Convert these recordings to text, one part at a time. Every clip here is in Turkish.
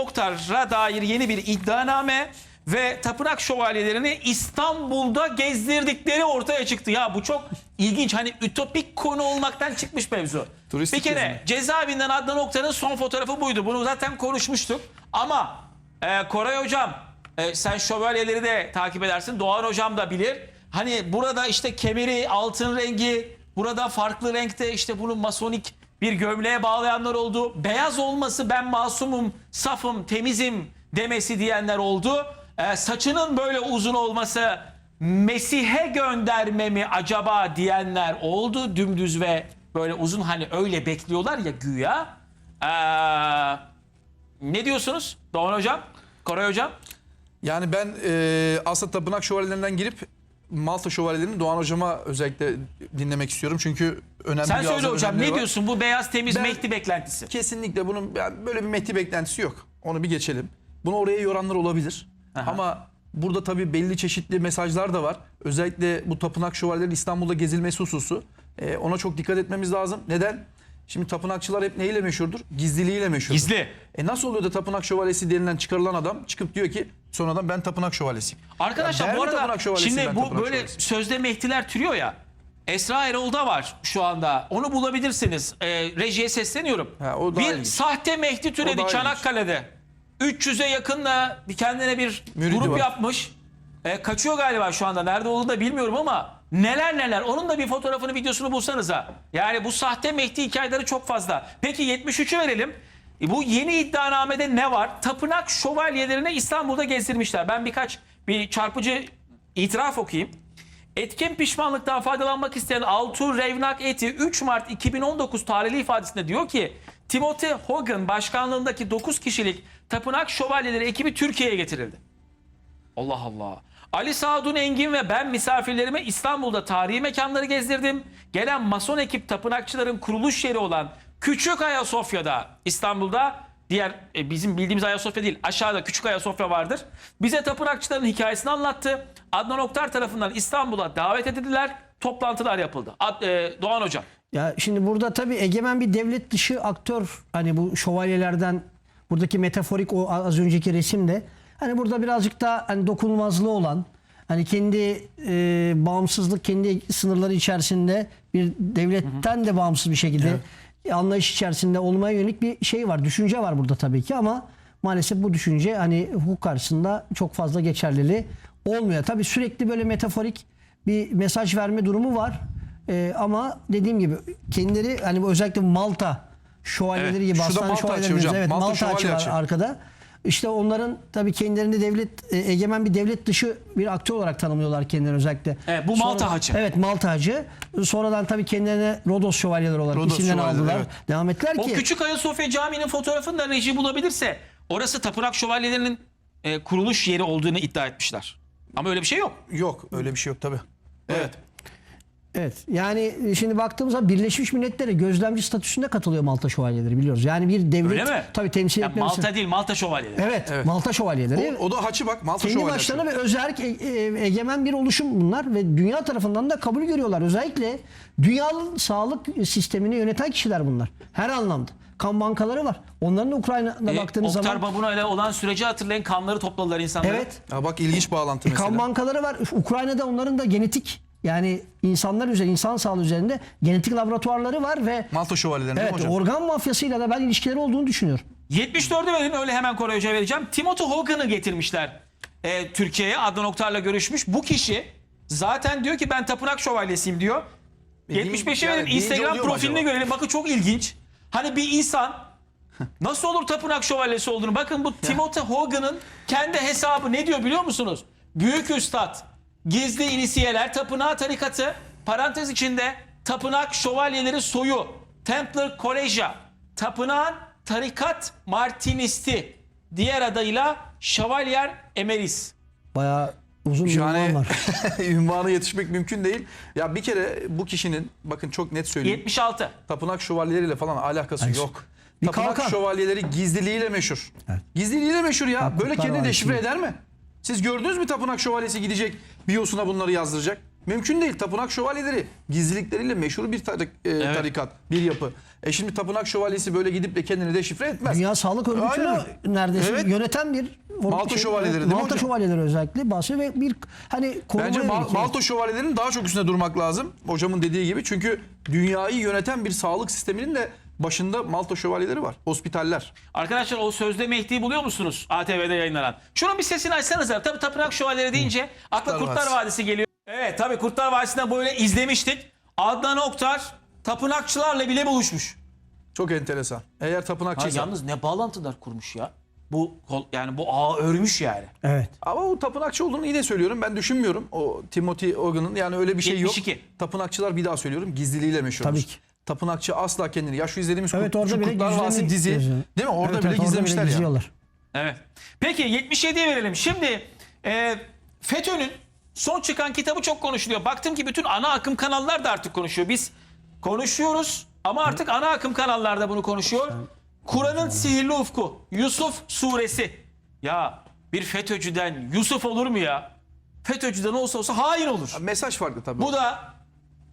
Oktar'a dair yeni bir iddianame ve tapınak şövalyelerini İstanbul'da gezdirdikleri ortaya çıktı. Ya bu çok ilginç. Hani ütopik konu olmaktan çıkmış mevzu. Turistik bir kere gezme. cezaevinden Adnan Oktar'ın son fotoğrafı buydu. Bunu zaten konuşmuştuk. Ama e, Koray Hocam e, sen şövalyeleri de takip edersin. Doğan Hocam da bilir. Hani burada işte kemeri altın rengi, burada farklı renkte işte bunu masonik bir gömleğe bağlayanlar oldu. Beyaz olması ben masumum, safım, temizim demesi diyenler oldu. E, saçının böyle uzun olması Mesih'e gönderme mi acaba diyenler oldu. Dümdüz ve böyle uzun hani öyle bekliyorlar ya güya. Ee, ne diyorsunuz Doğan Hocam? Koray Hocam? Yani ben e, aslında tapınak şövalyelerinden girip Malta şövalyelerini Doğan hocama özellikle dinlemek istiyorum. Çünkü önemli Sen bir söyle azı hocam önemleri ne var. diyorsun bu beyaz temiz Ben- Mehdi beklentisi? Kesinlikle bunun yani böyle bir Mehdi beklentisi yok. Onu bir geçelim. Bunu oraya yoranlar olabilir. Aha. Ama burada tabii belli çeşitli mesajlar da var. Özellikle bu tapınak şövalyelerin İstanbul'da gezilmesi hususu. E, ona çok dikkat etmemiz lazım. Neden? Şimdi tapınakçılar hep neyle meşhurdur? Gizliliğiyle meşhurdur. Gizli. E nasıl oluyor da tapınak şövalyesi denilen çıkarılan adam çıkıp diyor ki sonradan ben tapınak şövalyesiyim. Arkadaşlar Ya bu arada tapınak şövalyesiyim şimdi ben bu tapınak böyle şövalyesiyim? sözde Mehdiler türüyor ya. Esra Erol'da var şu anda. Onu bulabilirsiniz. Ee, rejiye sesleniyorum. Ha, o daha bir ilginç. sahte Mehdi O türedi daha Çanakkale'de. 300'e yakınla bir kendine bir Müridi grup var. yapmış. Ee, kaçıyor galiba şu anda. Nerede olduğunu da bilmiyorum ama neler neler. Onun da bir fotoğrafını videosunu bulsanıza. Yani bu sahte Mehdi hikayeleri çok fazla. Peki 73'ü verelim. E, Bu yeni iddianamede ne var? Tapınak şövalyelerini İstanbul'da gezdirmişler. Ben birkaç bir çarpıcı itiraf okuyayım. Etkin pişmanlıktan faydalanmak isteyen Altuğ Revnak Eti 3 Mart 2019 tarihli ifadesinde diyor ki Timothy Hogan başkanlığındaki 9 kişilik Tapınak Şövalyeleri ekibi Türkiye'ye getirildi. Allah Allah. Ali Sadun Engin ve ben misafirlerime İstanbul'da tarihi mekanları gezdirdim. Gelen mason ekip tapınakçıların kuruluş yeri olan Küçük Ayasofya'da İstanbul'da diğer e, bizim bildiğimiz Ayasofya değil aşağıda Küçük Ayasofya vardır. Bize tapınakçıların hikayesini anlattı. Adnan Oktar tarafından İstanbul'a davet edildiler. Toplantılar yapıldı. Ad- e, Doğan Hocam. Ya şimdi burada tabii egemen bir devlet dışı aktör hani bu şövalyelerden buradaki metaforik o az önceki resimde hani burada birazcık da hani dokunulmazlığı olan hani kendi e, bağımsızlık kendi sınırları içerisinde bir devletten de bağımsız bir şekilde anlayış içerisinde olmaya yönelik bir şey var düşünce var burada tabii ki ama maalesef bu düşünce hani hukuk karşısında çok fazla geçerliliği olmuyor. Tabii sürekli böyle metaforik bir mesaj verme durumu var. Ee, ama dediğim gibi kendileri hani özellikle Malta şövalyeleri Evet. gibi aslan şövalyeleri evet Malta Malta, açı var arkada. İşte onların tabii kendilerini devlet e, egemen bir devlet dışı bir aktör olarak tanımlıyorlar kendilerini özellikle. Evet, bu Malta Hacı. Evet Malta Hacı. Sonradan tabii kendilerine Rodos şövalyeleri olarak Rodos isimlerini şövalyeleri, aldılar. evet. Devam ettiler O ki. Küçük Ayasofya Camii'nin fotoğrafını da reji bulabilirse orası tapınak şövalyelerinin e, kuruluş yeri olduğunu iddia etmişler. Ama öyle bir şey yok. Yok öyle bir şey yok tabii. Evet. Evet. Yani şimdi baktığımızda Birleşmiş Milletler'e gözlemci statüsünde katılıyor Malta şövalyeleri biliyoruz. Yani bir devlet Öyle mi? tabii temsil Ya etmesi. Malta değil Malta şövalyeleri. Evet, Evet. Malta şövalyeleri. O, o da haçı bak Malta Kendi şövalyesi. başlarına ve özerk e- e- egemen bir oluşum bunlar ve dünya tarafından da kabul görüyorlar. Özellikle dünyanın sağlık sistemini yöneten kişiler bunlar. Her anlamda. Kan bankaları var. Onların da Ukrayna'da E, baktığınız Oktar zaman Babuna ile olan süreci hatırlayın kanları topladılar insanları. evet Ha bak ilginç bağlantı mesela. kan bankaları var. Ukrayna'da onların da genetik yani insanlar üzerinde, insan sağlığı üzerinde genetik laboratuvarları var ve Malta mi evet hocam? organ mafyasıyla da ben ilişkileri olduğunu düşünüyorum. 74'ü verin öyle hemen Koray Hoca'ya vereceğim. Timothy Hogan'ı getirmişler e, Türkiye'ye. Adnan Oktar'la görüşmüş. Bu kişi zaten diyor ki ben tapınak şövalyesiyim diyor. Dediğin- 75'e yani verin Instagram profilini acaba? görelim. Bakın çok ilginç. Hani bir insan nasıl olur tapınak şövalyesi olduğunu. Bakın bu Timothy Hogan'ın kendi hesabı ne diyor biliyor musunuz? Büyük Üstad, gizli inisiyeler, tapınağı tarikatı, parantez içinde tapınak şövalyeleri soyu, Templar Koleja, tapınağın tarikat martinisti, diğer adıyla Şövalyer Emeris. Bayağı uzun bir Yani ünvan var. ünvana yetişmek mümkün değil. Ya bir kere bu kişinin bakın çok net söyleyeyim. 76. Tapınak şövalyeleriyle falan alakası Hayır. yok. Bir Tapınak kalkan. şövalyeleri gizliliğiyle meşhur. Evet. Gizliliğiyle meşhur ya. Böyle Yaptıklar kendini var deşifre eder mi? Siz gördünüz mü tapınak şövalyesi gidecek biyosuna bunları yazdıracak? Mümkün değil. Tapınak şövalyeleri gizlilikleriyle meşhur bir tarik- e, tarikat, bir yapı. E şimdi tapınak şövalyesi böyle gidip de kendini deşifre etmez. Dünya Sağlık Örgütü'nü neredeyse Evet. yöneten bir Malta şövalyeleri değil mi Malta hocam? şövalyeleri özellikle bahsediyor ve bir hani koruma Bence Mal- Malta şövalyelerinin daha çok üstüne durmak lazım. Hocamın dediği gibi. Çünkü dünyayı yöneten bir sağlık sisteminin de başında Malta şövalyeleri var. Hospitaller. Arkadaşlar o sözde Mehdi'yi buluyor musunuz ATV'de yayınlanan? Şunun bir sesini açsanıza. Tabii Tapınak Şövalyeleri deyince akla Kurtlar Kurtlar Vadisi. Vadisi geliyor. Evet tabii Kurtlar Vadisi'nden böyle izlemiştik. Adnan Oktar tapınakçılarla bile buluşmuş. Çok enteresan. Eğer Ha, tapınakçıysa. yalnız ne bağlantılar kurmuş ya. Bu kol- yani bu ağı örmüş yani. Evet. Ama o tapınakçı olduğunu yine söylüyorum. Ben düşünmüyorum. O Timothy Ogan'ın yani öyle bir şey 72. yok. Tapınakçılar bir daha söylüyorum gizliliğiyle meşhurdur. Tabii ki. Tapınakçı asla kendini. Ya şu izlediğimiz Evet Kurt- orada bile Kurtlar Vadisi dizi. gizliyor. Değil mi? Orada Evet, bile evet, gizlemişler ya. gizliyorlar. Evet. Peki 77'ye verelim. Şimdi e, FETÖ'nün son çıkan kitabı çok konuşuluyor. Baktım ki bütün ana akım kanallar da artık konuşuyor. Biz konuşuyoruz ama artık ana akım kanallarda bunu konuşuyor. Kur'an'ın sihirli ufku. Yusuf suresi. Ya bir FETÖ'cüden Yusuf olur mu ya? FETÖ'cüden olsa olsa hain olur. Mesaj farklı tabii. Bu da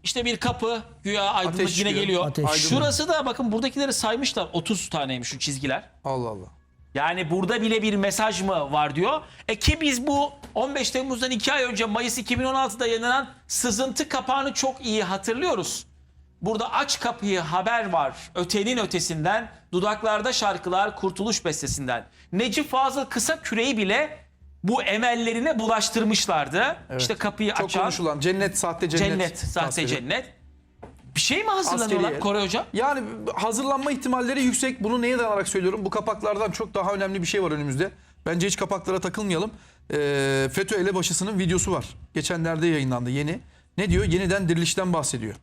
işte bir kapı güya aydınlık Ateş yine çıkıyor. geliyor. Ateş. Şurası da bakın buradakileri saymışlar. 30 taneymiş şu çizgiler. Allah Allah. Yani burada bile bir mesaj mı var diyor. E ki biz bu 15 Temmuz'dan 2 ay önce Mayıs 2016'da yayınlanan sızıntı kapağını çok iyi hatırlıyoruz. Burada aç kapıyı haber var ötenin ötesinden dudaklarda şarkılar kurtuluş bestesinden. Necip Fazıl kısa küreyi bile bu emellerine bulaştırmışlardı. İşte kapıyı Çok açan konuşulan cennet, sahte cennet. cennet, sahte tasviri. cennet. Bir şey mi hazırlanıyorlar Askeriye. Koray Hoca? Yani hazırlanma ihtimalleri yüksek. Bunu neye dayanarak söylüyorum? Bu kapaklardan çok daha önemli bir şey var önümüzde. Bence hiç kapaklara takılmayalım. Ee, FETÖ elebaşısının videosu var. Geçenlerde yayınlandı yeni. Ne diyor? Yeniden dirilişten bahsediyor.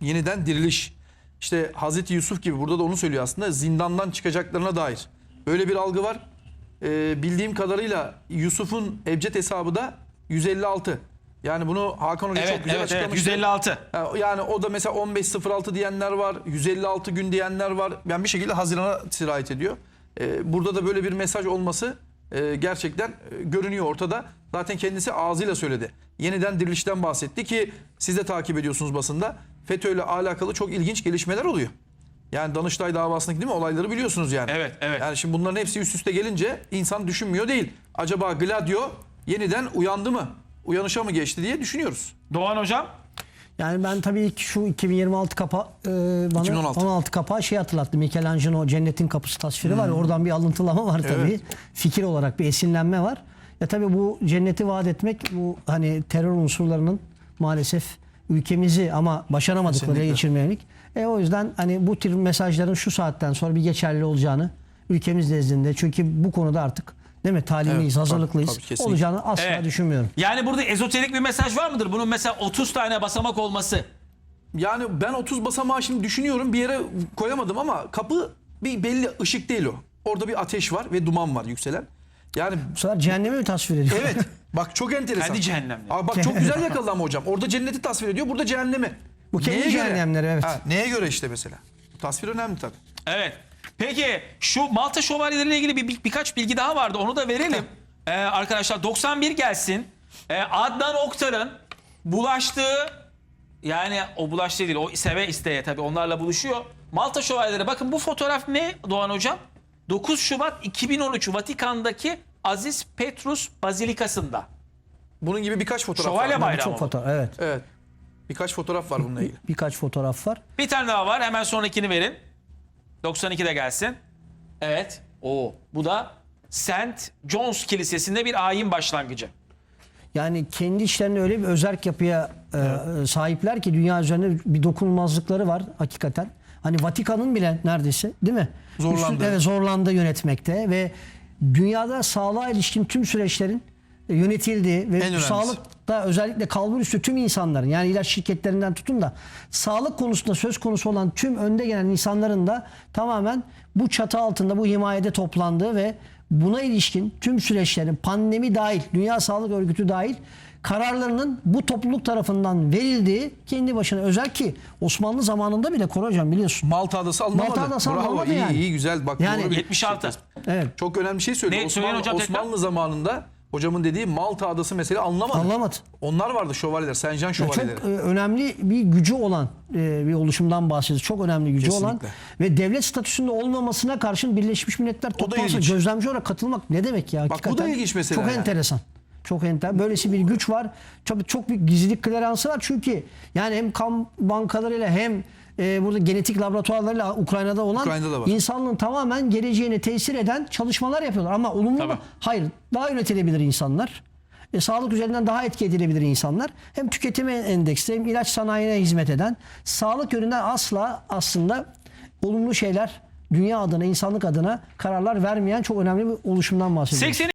Yeniden diriliş. İşte Hazreti Yusuf gibi burada da onu söylüyor aslında. Zindandan çıkacaklarına dair. Böyle bir algı var. Ee, bildiğim kadarıyla Yusuf'un ebced hesabı da 156. Yani bunu Hakan Hoca Evet, çok güzel evet, evet. açıklamıştı. 156. Ha, Yani o da mesela 15.06 diyenler var, 156 gün diyenler var. Yani bir şekilde Haziran'a sirayet ediyor. Ee, burada da böyle bir mesaj olması e, gerçekten e, görünüyor ortada. Zaten kendisi ağzıyla söyledi. Yeniden dirilişten bahsetti ki siz de takip ediyorsunuz basında. FETÖ ile alakalı çok ilginç gelişmeler oluyor. Yani Danıştay davasındaki değil mi olayları biliyorsunuz yani. Evet, evet. Yani şimdi bunların hepsi üst üste gelince insan düşünmüyor değil. Acaba Gladio yeniden uyandı mı? Uyanışa mı geçti diye düşünüyoruz. Doğan Hocam? Yani ben tabii ki şu 2026 kapa e, bana 2016. 16 kapağı şey hatırlattı. Michelangelo Cennetin Kapısı tasviri var. ya, Oradan bir alıntılama var tabii. Hmm. Evet. Fikir olarak bir esinlenme var. Ya tabii bu cenneti vaat etmek bu hani terör unsurlarının maalesef ülkemizi ama başaramadıkları ele Kesinlikle. geçirmeye yönelik. E o yüzden hani bu tür mesajların şu saatten sonra bir geçerli olacağını ülkemiz nezdinde çünkü bu konuda artık değil mi talimiyiz, Evet, tabii, hazırlıklıyız. tabii, kesinlikle. olacağını asla Evet. düşünmüyorum. Yani burada ezoterik bir mesaj var mıdır? Bunun mesela 30 tane basamak olması. Yani ben 30 basamağı şimdi düşünüyorum bir yere koyamadım ama kapı bir belli ışık değil o. Orada bir ateş var ve duman var yükselen. Yani Bu sefer cehennemi mi tasvir ediyor? evet bak çok enteresan. Kendi cehennemleri. Aa, bak çok güzel yakaladı ama hocam. Orada cenneti tasvir ediyor burada cehennemi. Bu kendi Neye göre? cehennemleri, evet. Ha, neye göre işte mesela. Bu tasvir önemli tabii. Evet. Peki şu Malta şövalyeleriyle ilgili bir, bir- birkaç bilgi daha vardı. Onu da verelim. Ee, arkadaşlar 91 gelsin. Ee, Adnan Oktar'ın bulaştığı yani o bulaştığı değil o seve isteye tabii onlarla buluşuyor. Malta şövalyeleri bakın bu fotoğraf ne Doğan Hocam? 9 Şubat 2013 Vatikan'daki Aziz Petrus Bazilikası'nda. Bunun gibi birkaç fotoğraf Şövalye var. bayrağı. Çok fotoğraf evet. Evet. Birkaç fotoğraf var bununla ilgili. Birkaç fotoğraf var. Bir tane daha var. Hemen sonrakini verin. 92'de gelsin. Evet. O. Bu da St. John's Kilisesi'nde bir ayin başlangıcı. Yani kendi işlerinde öyle bir özerk yapıya e, sahipler ki dünya üzerinde bir dokunulmazlıkları var hakikaten. Hani Vatikan'ın bile neredeyse değil mi? Zorlandı. Üstün- evet zorlandı yönetmekte ve dünyada sağlığa ilişkin tüm süreçlerin yönetildiği ve sağlıkta özellikle kalbur üstü tüm insanların yani ilaç şirketlerinden tutun da sağlık konusunda söz konusu olan tüm önde gelen insanların da tamamen bu çatı altında bu himayede toplandığı ve buna ilişkin tüm süreçlerin pandemi dahil, Dünya Sağlık Örgütü dahil kararlarının bu topluluk tarafından verildiği kendi başına özel ki Osmanlı zamanında bile Koray Hocam biliyorsun. Malta Adası alınamadı. Malta Adası Bravo alınamadı iyi yani. iyi güzel bak Yani doğru bir 76. şey. Evet. Çok önemli bir şey söylüyor. Ne, Osmanlı, hocam. Osmanlı zamanında hocamın dediği Malta adası mesela anlamadı. Anlamadı. Onlar vardı şövalyeler, Senjan Ya çok şövalyeleri. e, önemli bir gücü olan e, bir oluşumdan bahsediyoruz. Çok önemli gücü Kesinlikle. olan ve devlet statüsünde olmamasına karşın Birleşmiş Milletler toplantısına gözlemci olarak katılmak ne demek ya? bu da ilginç mesela Çok yani. enteresan. Çok enteresan. Böylesi bir güç var. Tabii çok bir gizlilik kleransı var çünkü yani hem kan bankalarıyla hem e, burada genetik laboratuvarlarıyla Ukrayna'da olan Ukrayna'da da var. insanlığın tamamen geleceğine tesir eden çalışmalar yapıyorlar. Ama olumlu mu? Tabii. Hayır. Daha yönetilebilir insanlar. E, sağlık üzerinden daha etki edilebilir insanlar. Hem tüketime endeksli hem ilaç sanayine hizmet eden sağlık yönünden asla aslında olumlu şeyler dünya adına, insanlık adına kararlar vermeyen çok önemli bir oluşumdan bahsediyoruz. 80